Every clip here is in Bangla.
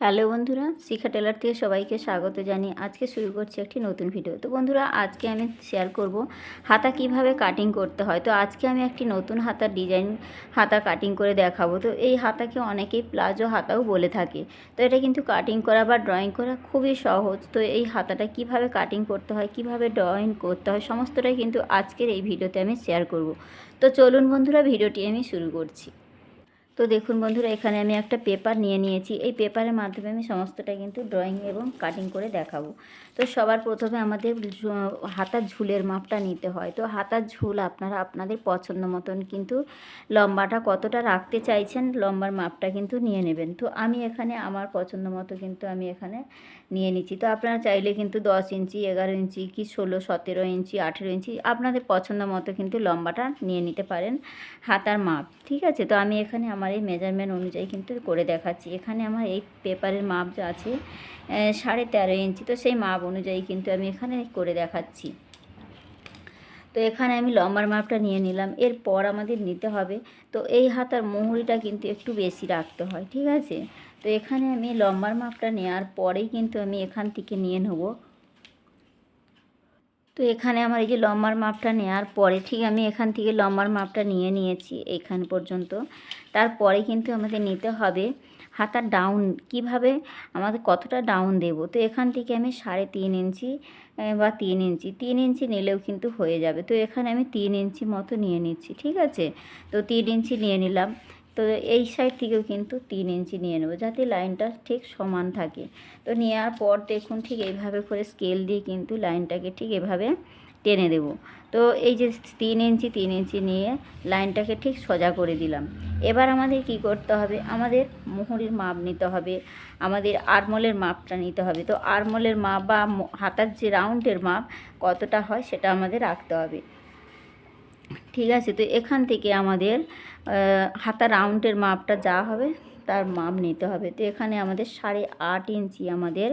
হ্যালো বন্ধুরা, শিখা টেলার থেকে সবাইকে স্বাগত জানিয়ে আজকে শুরু করছি একটি নতুন ভিডিও তো বন্ধুরা, আজকে আমি শেয়ার করব হাতা কীভাবে কাটিং করতে হয়। তো আজকে আমি একটি নতুন হাতার ডিজাইন হাতা কাটিং করে দেখাবো। তো এই হাতাকে অনেকেই প্লাজো হাতাও বলে থাকে। তো এটা কিন্তু কাটিং করা বা ড্রয়িং করা খুবই সহজ। তো এই হাতাটা কীভাবে কাটিং করতে হয়, কীভাবে ড্রয়িং করতে হয়, সমস্তটাই কিন্তু আজকের এই ভিডিওতে আমি শেয়ার করব। তো চলুন বন্ধুরা ভিডিওটি আমি শুরু করছি। তো দেখুন বন্ধুরা, এখানে আমি একটা পেপার নিয়ে নিয়েছি। এই পেপারের মাধ্যমে আমি সমস্তটা কিন্তু ড্রয়িং এবং কাটিং করে দেখাবো। তো সবার প্রথমে আমাদের হাতার ঝুলের মাপটা নিতে হয়। তো হাতার ঝুল আপনারা আপনাদের পছন্দ মতন কিন্তু লম্বাটা কতটা রাখতে চাইছেন, লম্বার মাপটা কিন্তু নিয়ে নেবেন। তো আমি এখানে, আমার পছন্দ মতো কিন্তু আমি এখানে নিয়ে নিচ্ছি। তো আপনারা চাইলে কিন্তু দশ ইঞ্চি, এগারো ইঞ্চি কি ষোলো, সতেরো ইঞ্চি, আঠেরো ইঞ্চি আপনাদের পছন্দ মতো কিন্তু লম্বাটা নিয়ে নিতে পারেন হাতার মাপ, ঠিক আছে? তো আমি এখানে আমার এই মেজারমেন্ট অনুযায়ী কিন্তু করে দেখাচ্ছি। এখানে আমার এই পেপারের মাপ যা আছে সাড়ে তেরো ইঞ্চি। তো সেই মাপ অনুযায়ী কিন্তু আমি এখানে করে দেখাচ্ছি। তো এখানে আমি লম্বার মাপটা নিয়ে নিলাম। এরপর আমাদের নিতে হবে। তো এই হাতার মুহুরিটা কিন্তু একটু বেশি রাখতে হয়, ঠিক আছে? তো এখানে আমি লম্বার মাপটা নেওয়ার পরেই কিন্তু আমি এখান থেকে নিয়ে নেব। তো এখানে আমার এই যে লম্বার মাপটা নেওয়ার পরে ঠিক আমি এখান থেকে লম্বার মাপটা নিয়ে নিয়েছি এখান পর্যন্ত। তারপরে কিন্তু আমাদের নিতে হবে হাতার ডাউন কীভাবে? আমাদের কতটা ডাউন দেব? তো এখান থেকে আমি সাড়ে তিন ইঞ্চি বা তিন ইঞ্চি তিন ইঞ্চি নিলেও কিন্তু হয়ে যাবে। তো এখানে আমি তিন ইঞ্চি মতো নিয়ে নিচ্ছি, ঠিক আছে? তো তিন ইঞ্চি নিয়ে নিলাম। তো এই সাইড থেকেও কিন্তু তিন ইঞ্চি নিয়ে নেব, যাতে লাইনটা ঠিক সমান থাকে। তো নেওয়ার পর দেখুন ঠিক এইভাবে করে স্কেল দিয়ে কিন্তু লাইনটাকে ঠিক এভাবে টেনে দেব। তো এই যে তিন ইঞ্চি তিন ইঞ্চি নিয়ে লাইনটাকে ঠিক সোজা করে দিলাম। এবার আমাদের কি করতে হবে? আমাদের মুহুরির মাপ নিতে হবে, আমাদের আরমলের মাপটা নিতে হবে। তো আরমলের মাপ বা হাতার যে রাউন্ডের মাপ কতটা হয় সেটা আমাদের রাখতে হবে। ঠিক আছে, তো এখান থেকে আমাদের হাতা রাউন্ডের মাপটা যা হবে তার মাপ নিতে হবে। তো এখানে আমাদের সাড়ে আট ইঞ্চি আমাদের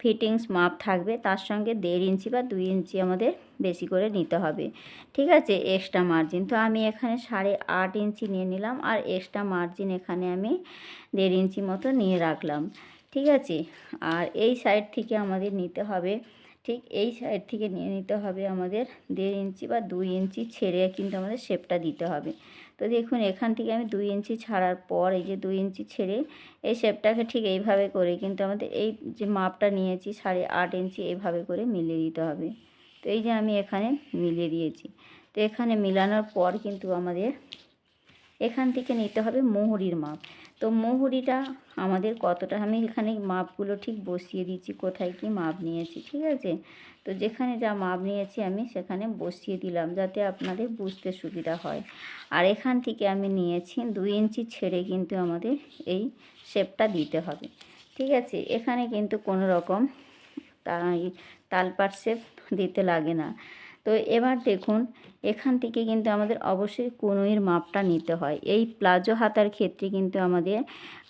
ফিটিংস মাপ থাকবে, তার সঙ্গে দেড় ইঞ্চি বা দুই ইঞ্চি আমাদের বেশি করে নিতে হবে। ঠিক আছে এক্সট্রা মার্জিন তো আমি এখানে সাড়ে আট ইঞ্চি নিয়ে নিলাম আর এক্সট্রা মার্জিন এখানে আমি দেড় ইঞ্চি মতো নিয়ে রাখলাম। ঠিক আছে, আর এই সাইড থেকে আমাদের নিতে হবে ঠিক এই সাইড থেকে নিয়ে নিতে হবে আমাদের দেড় ইঞ্চি বা দুই ইঞ্চি ছেড়ে কিন্তু আমাদের শেপটা দিতে হবে। তো দেখুন এখান থেকে আমি দুই ইঞ্চি ছাড়ার পর এই যে দুই ইঞ্চি ছেড়ে এই শেপটাকে ঠিক এইভাবে করে কিন্তু আমাদের এই যে মাপটা নিয়েছি সাড়ে আট ইঞ্চি এইভাবে করে মিলিয়ে দিতে হবে। তো এই যে আমি এখানে মিলিয়ে দিয়েছি। তো এখানে মিলানোর পর কিন্তু আমাদের এখান থেকে নিতে হবে মুহুরির মাপ। তো মুহুরিটা আমাদের কতটা? আমি এখানে মাপগুলো ঠিক বসিয়ে দিচ্ছি, কোথায় কি মাপ নিয়েছি, ঠিক আছে? তো যেখানে যা মাপ নিয়েছি আমি সেখানে বসিয়ে দিলাম যাতে আপনাদের বুঝতে সুবিধা হয়। আর এখান থেকে আমি নিয়েছি দুই ইঞ্চি ছেড়ে কিন্তু আমাদের এই শেপটা দিতে হবে, ঠিক আছে? এখানে কিন্তু কোনো রকম তালপাট শেপ দিতে লাগে না। তো এবার দেখুন, এখান থেকে কিন্তু আমাদের অবশ্যই কুনুইয়ের মাপটা নিতে হয়। এই প্লাজো হাতার ক্ষেত্রে কিন্তু আমাদের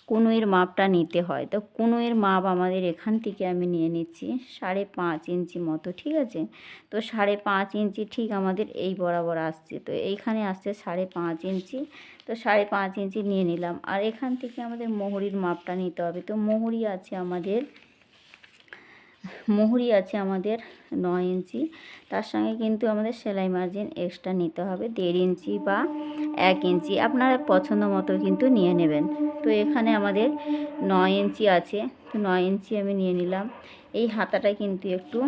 কুনুইয়ের মাপটা নিতে হয়। তো কুনুইয়ের মাপ আমাদের এখান থেকে আমি নিয়ে নিচ্ছি সাড়ে পাঁচ ইঞ্চি মতো, ঠিক আছে? তো সাড়ে পাঁচ ইঞ্চি ঠিক আমাদের এই বরাবর আসছে। তো এইখানে আসছে সাড়ে পাঁচ ইঞ্চি। তো সাড়ে পাঁচ ইঞ্চি নিয়ে নিলাম। আর এখান থেকে আমাদের মোহরির মাপটা নিতে হবে। তো মোহরি আছে আমাদের মুহুরি আছে আমাদের নয় ইঞ্চি। তার সঙ্গে কিন্তু আমাদের সেলাই মার্জিন এক্সট্রা নিতে হবে দেড় ইঞ্চি বা এক ইঞ্চি। আপনারা পছন্দ মতো কিন্তু নিয়ে নেবেন। তো এখানে আমাদের নয় ইঞ্চি আছে। তো নয় ইঞ্চি আমি নিয়ে নিলাম। এই হাতাটা কিন্তু একটু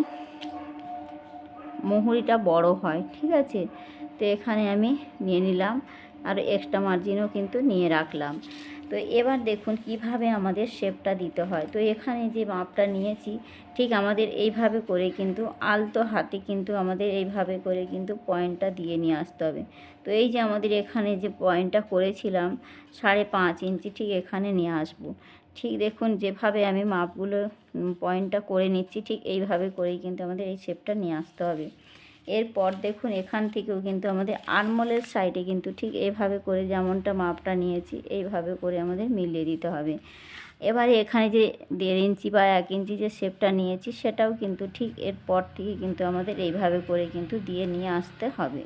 মুহুরিটা বড় হয়, ঠিক আছে? তো এখানে আমি নিয়ে নিলাম। আর এক্সট্রা মার্জিনও কিন্তু নিয়ে রাখলাম। তো এবার দেখুন কীভাবে আমাদের শেপটা দিতে হয়। তো এখানে যে মাপটা নিয়েছি, ঠিক আমাদের এইভাবে করে কিন্তু আলতো হাতে কিন্তু আমাদের এইভাবে করে কিন্তু পয়েন্টটা দিয়ে নিয়ে আসতে হবে। তো এই যে আমাদের এখানে যে পয়েন্টটা করেছিলাম, সাড়ে পাঁচ ইঞ্চি ঠিক এখানে নিয়ে আসব। ঠিক দেখুন যেভাবে আমি মাপগুলো পয়েন্টটা করে নিচ্ছি, ঠিক এইভাবে করেই কিন্তু আমাদের এই শেপটা নিয়ে আসতে হবে। এরপর দেখুন এখান থেকেও কিন্তু আমাদের আরমোলের সাইডে কিন্তু ঠিক এভাবে করে যেমনটা মাপটা নিয়েছি, এইভাবে করে আমাদের মিলিয়ে দিতে হবে। এবারে এখানে যে দেড় ইঞ্চি বা এক ইঞ্চি যে শেপটা নিয়েছি, সেটাও কিন্তু ঠিক এরপর থেকে কিন্তু আমাদের এইভাবে করে কিন্তু দিয়ে নিয়ে আসতে হবে।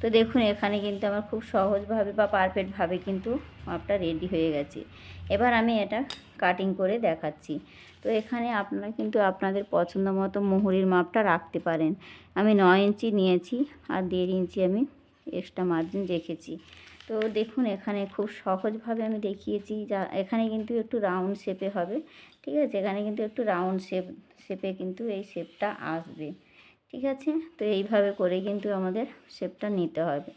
তো দেখুন এখানে কিন্তু আমার খুব সহজভাবে বা পারফেক্টভাবে কিন্তু মাপটা রেডি হয়ে গেছে। এবার আমি এটা কাটিং করে দেখাচ্ছি। তো এখানে আপনারা কিন্তু আপনাদের পছন্দ মতো মুহুরির মাপটা রাখতে পারেন। আমি নয় ইঞ্চি নিয়েছি আর দেড় ইঞ্চি আমি এক্সট্রা মার্জিন রেখেছি। তো দেখুন, এখানে খুব সহজভাবে আমি দেখিয়েছি যা, এখানে কিন্তু একটু রাউন্ড শেপে হবে, ঠিক আছে? এখানে কিন্তু একটু রাউন্ড শেপ শেপে কিন্তু এই শেপটা আসবে, ঠিক আছে? তো এইভাবে করে কিন্তু আমাদের শেপটা নিতে হবে।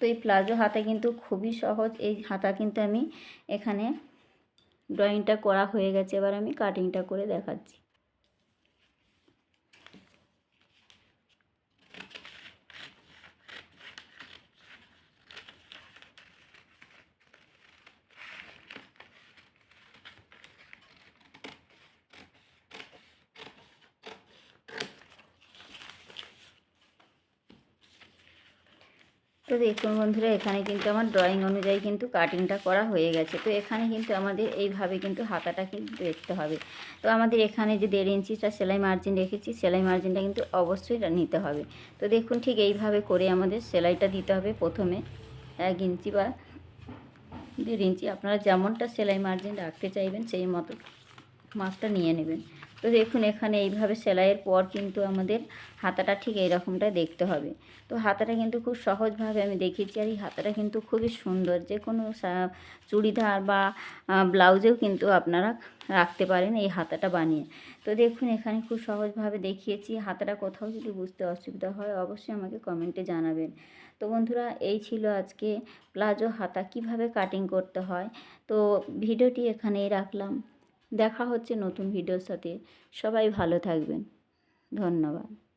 তো এই প্লাজো হাতা কিন্তু খুবই সহজ। এই হাতা কিন্তু আমি এখানে ড্রয়িংটা করা হয়ে গেছে। এবার আমি কাটিংটা করে দেখাচ্ছি। তো দেখুন বন্ধুরা, এখানে কিন্তু আমার ড্রয়িং অনুযায়ী কিন্তু কাটিংটা করা হয়ে গেছে। তো এখানে কিন্তু আমাদের এইভাবে কিন্তু হাতাটা কিন্তু দেখতে হবে। তো আমাদের এখানে যে দেড় ইঞ্চিটা সেলাই মার্জিন রেখেছি, সেলাই মার্জিনটা কিন্তু অবশ্যই নিতে হবে। তো দেখুন ঠিক এইভাবে করে আমাদের সেলাইটা দিতে হবে প্রথমে। এক ইঞ্চি বা দেড় ইঞ্চি আপনারা যেমনটা সেলাই মার্জিন রাখতে চাইবেন, সেই মতো মাপটা নিয়ে নেবেন। তো দেখুন, এখানে এইভাবে সেলাইয়ের পর কিন্তু আমাদের হাতাটা ঠিক এইরকমটা দেখতে হবে। তো হাতাটা কিন্তু খুব সহজভাবে আমি দেখিয়েছি আর এই হাতাটা কিন্তু খুবই সুন্দর। যে কোনো চুড়িদার বা ব্লাউজেও কিন্তু আপনারা রাখতে পারেন এই হাতাটা বানিয়ে। তো দেখুন, এখানে খুব সহজভাবে দেখিয়েছি। হাতাটা কোথাও যদি বুঝতে অসুবিধা হয়, অবশ্যই আমাকে কমেন্টে জানাবেন। তো বন্ধুরা, এই ছিল আজকে প্লাজো হাতা কীভাবে কাটিং করতে হয়। তো ভিডিওটি এখানেই রাখলাম। দেখা হচ্ছে নতুন ভিডিওর সাথে। সবাই ভালো থাকবেন। ধন্যবাদ।